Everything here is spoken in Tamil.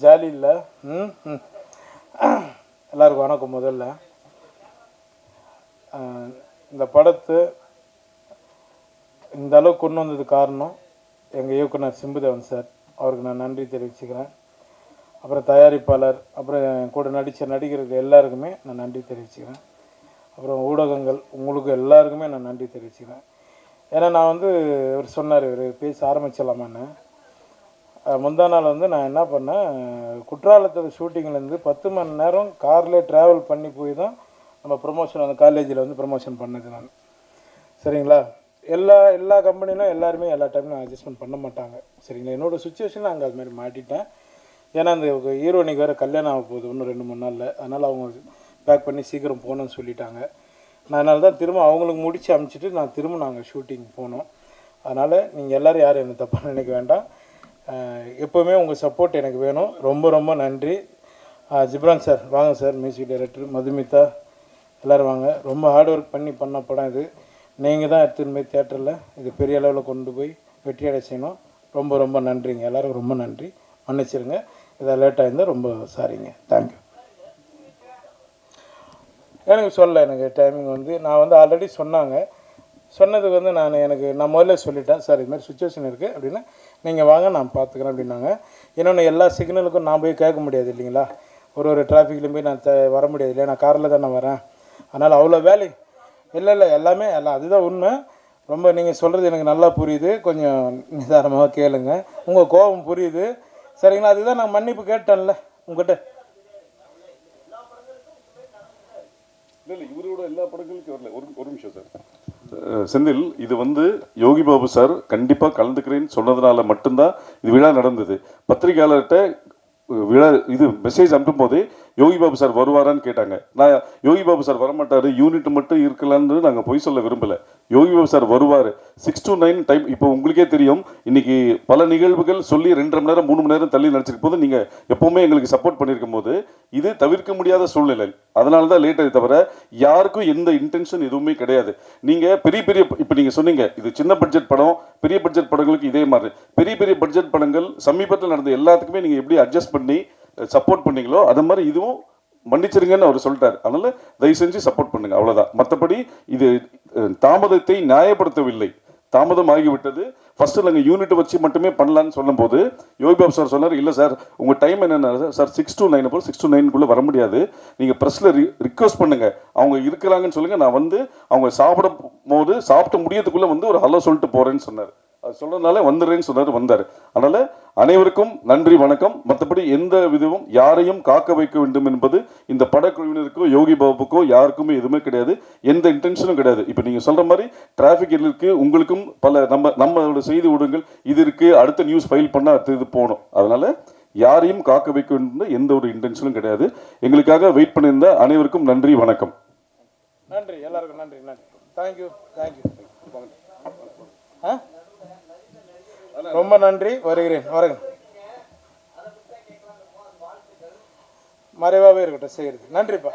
ஜாலி இல்லை. ம் ம். எல்லாருக்கும் வணக்கம் முதல்ல. இந்த படத்தை இந்த அளவுக்கு கொண்டு வந்தது காரணம் எங்கள் இயக்குனர் சிம்புதேவன் சார். அவருக்கு நான் நன்றி தெரிவிச்சுக்கிறேன். அப்புறம் தயாரிப்பாளர் அப்புறம் என் கூட நடித்த நடிகர்கள் எல்லாருக்குமே நான் நன்றி தெரிவிச்சுக்கிறேன். அப்புறம் ஊடகங்கள் உங்களுக்கு எல்லாருக்குமே நான் நன்றி தெரிவிச்சுக்கிறேன். ஏன்னா நான் வந்து இவர் சொன்னார் இவர் பேச ஆரம்பிச்சலாமான்னு முந்தா நாள் வந்து நான் என்ன பண்ணேன் குற்றாலத்தில் ஷூட்டிங்லேருந்து பத்து மணி நேரம் காரில் ட்ராவல் பண்ணி போய் தான் நம்ம ப்ரொமோஷன் அந்த காலேஜில் வந்து ப்ரொமோஷன் பண்ணது நான். சரிங்களா? எல்லா எல்லா கம்பெனிலும் எல்லாருமே எல்லா டைம்லையும் அட்ஜஸ்ட்மெண்ட் பண்ண மாட்டாங்க. சரிங்களா? என்னோடய சுச்சுவேஷன் அங்கே அதுமாதிரி மாட்டிட்டேன். ஏன்னா அந்த ஹீரோனிக்கு வேறு கல்யாணம் ஆக போகுது இன்னும் ரெண்டு மூணு நாளில். அதனால் அவங்க பேக் பண்ணி சீக்கிரம் போகணும்னு சொல்லிட்டாங்க. நான் அதனால தான் திரும்ப அவங்களுக்கு முடிச்சு அமுச்சிட்டு நான் திரும்ப நாங்கள் ஷூட்டிங் போனோம். அதனால் நீங்கள் எல்லோரும் யாரும் என்ன தப்பாக நினைக்க வேண்டாம். எப்போவுமே உங்கள் சப்போர்ட் எனக்கு வேணும். ரொம்ப ரொம்ப நன்றி. ஜிப்ரான் சார் வாங்க சார் மியூசிக் டைரக்டர் மதுமிதா. எல்லோரும் வாங்க. ரொம்ப ஹார்ட் ஒர்க் பண்ணி பண்ண படம் இது. நீங்கள் தான் எடுத்துன்னு போய் தேட்டரில் இது பெரிய அளவில் கொண்டு போய் வெற்றியடை செய்யணும். ரொம்ப ரொம்ப நன்றிங்க. எல்லோரும் ரொம்ப நன்றி. மன்னிச்சிருங்க. இதை லேட்டாக இருந்தால் ரொம்ப சாரிங்க தேங்க்யூ எனக்கு சொல்ல எனக்கு டைமிங் வந்து. நான் வந்து ஆல்ரெடி சொன்னாங்க. சொன்னதுக்கு வந்து நான் எனக்கு நான் முதல்ல சொல்லிட்டேன். சார் இது மாதிரி சுச்சுவேஷன் இருக்குது அப்படின்னா நீங்கள் வாங்க நான் பார்த்துக்கிறேன் அப்படின்னாங்க. இன்னொன்று எல்லா சிக்னலுக்கும் நான் போய் கேட்க முடியாது இல்லைங்களா? ஒரு ஒரு டிராஃபிக்லேயும் போய் நான் த வர முடியாது இல்லையா? நான் காரில் தானே வரேன். அதனால் அவ்வளோ வேலை. இல்லை இல்லை எல்லாமே எல்லாம் அதுதான் உண்மை. ரொம்ப நீங்கள் சொல்கிறது எனக்கு நல்லா புரியுது. கொஞ்சம் நிதானமாக கேளுங்க. உங்கள் கோபம் புரியுது. சரிங்களா? அதுதான் நான் மன்னிப்பு கேட்டேன்ல உங்கள்கிட்ட இல்லை இல்லை இவரோட எல்லா படங்களுக்கும் வரல. ஒரு ஒரு நிமிஷம் சார். செந்தில் இது வந்து யோகி பாபு சார் கண்டிப்பாக கலந்துக்கிறேன்னு சொன்னதுனால மட்டும்தான் இது விழா நடந்தது. பத்திரிகையாளர்கிட்ட விழா இது மெசேஜ் அனுப்பும் போதே யோகி பாபு சார் வருவாரான்னு கேட்டாங்க. நான் யோகி பாபு சார் வரமாட்டார் யூனிட் மட்டும் இருக்கலாம்னு நாங்கள் பொய் சொல்ல விரும்பல. யோகி பாபு சார் வருவார். சிக்ஸ் டு நைன் டைம் இப்போ உங்களுக்கே தெரியும் இன்னைக்கு பல நிகழ்வுகள் சொல்லி ரெண்டரை மணி நேரம் மூணு மணி நேரம் தள்ளி நடிச்சிருக்கும் போது நீங்கள் எப்போவுமே எங்களுக்கு சப்போர்ட் பண்ணியிருக்கும் போது இது தவிர்க்க முடியாத சூழ்நிலை. அதனால தான் லேட் தவிர யாருக்கும் எந்த இன்டென்ஷன் எதுவுமே கிடையாது. நீங்கள் பெரிய பெரிய இப்போ நீங்கள் சொன்னீங்க இது சின்ன பட்ஜெட் படம் பெரிய பட்ஜெட் படங்களுக்கு இதே மாதிரி. பெரிய பெரிய பட்ஜெட் படங்கள் சமீபத்தில் நடந்த எல்லாத்துக்குமே நீங்கள் எப்படி அட்ஜஸ்ட் பண்ணி சப்போர்ட் பண்ணீங்களோ அது மாதிரி இதுவும் மன்னிச்சிருங்கன்னு அவர் சொல்லிட்டார். அதனால தயவு செஞ்சு சப்போர்ட் பண்ணுங்க அவ்வளோதான் மற்றபடி இது தாமதத்தை நியாயப்படுத்தவில்லை. தாமதம் ஆகிவிட்டது. ஃபர்ஸ்ட் நாங்கள் யூனிட் வச்சு மட்டுமே பண்ணலான்னு சொல்லும்போது யோகி பாபு சார் சொன்னார் இல்லை சார் உங்கள் டைம் என்னென்ன சார் சிக்ஸ் டூ நைன் போல் சிக்ஸ் டூ நைனுக்குள்ளே வர முடியாது. நீங்கள் ப்ரெஸ்ஸில் ரிக்வஸ்ட் பண்ணுங்க. அவங்க இருக்கிறாங்கன்னு சொல்லுங்கள் நான் வந்து அவங்க சாப்பிடும் போது சாப்பிட்டு முடியறதுக்குள்ளே வந்து ஒரு ஹலோ சொல்லிட்டு போகிறேன்னு சொன்னார். அது சொல்கிறதுனால வந்துடுறேன்னு சொன்னார் வந்தார். அதனால் அனைவருக்கும் நன்றி வணக்கம். மற்றபடி எந்த விதமும் யாரையும் காக்க வைக்க வேண்டும் என்பது இந்த படக்குழுவினருக்கோ யோகி பாபுக்கோ யாருக்குமே எதுவுமே கிடையாது. எந்த இன்டென்ஷனும் கிடையாது. இப்போ நீங்கள் சொல்கிற மாதிரி டிராஃபிக் இருக்கு உங்களுக்கும் பல நம்ம நம்மளோட செய்தி ஊடகங்கள் இது இருக்குது அடுத்த நியூஸ் ஃபைல் பண்ணால் அடுத்த இது போகணும். அதனால் யாரையும் காக்க வைக்க வேண்டும் எந்த ஒரு இன்டென்ஷனும் கிடையாது. எங்களுக்காக வெயிட் பண்ணியிருந்த அனைவருக்கும் நன்றி வணக்கம். நன்றி. எல்லாருக்கும் நன்றி. நன்றி. தேங்க்யூ தேங்க்யூ ஆ? ரொம்ப நன்றி. வருகிறேன். வருகிறேன். மறைவாகவே இருக்கட்டும். செய்கிறது நன்றிப்பா.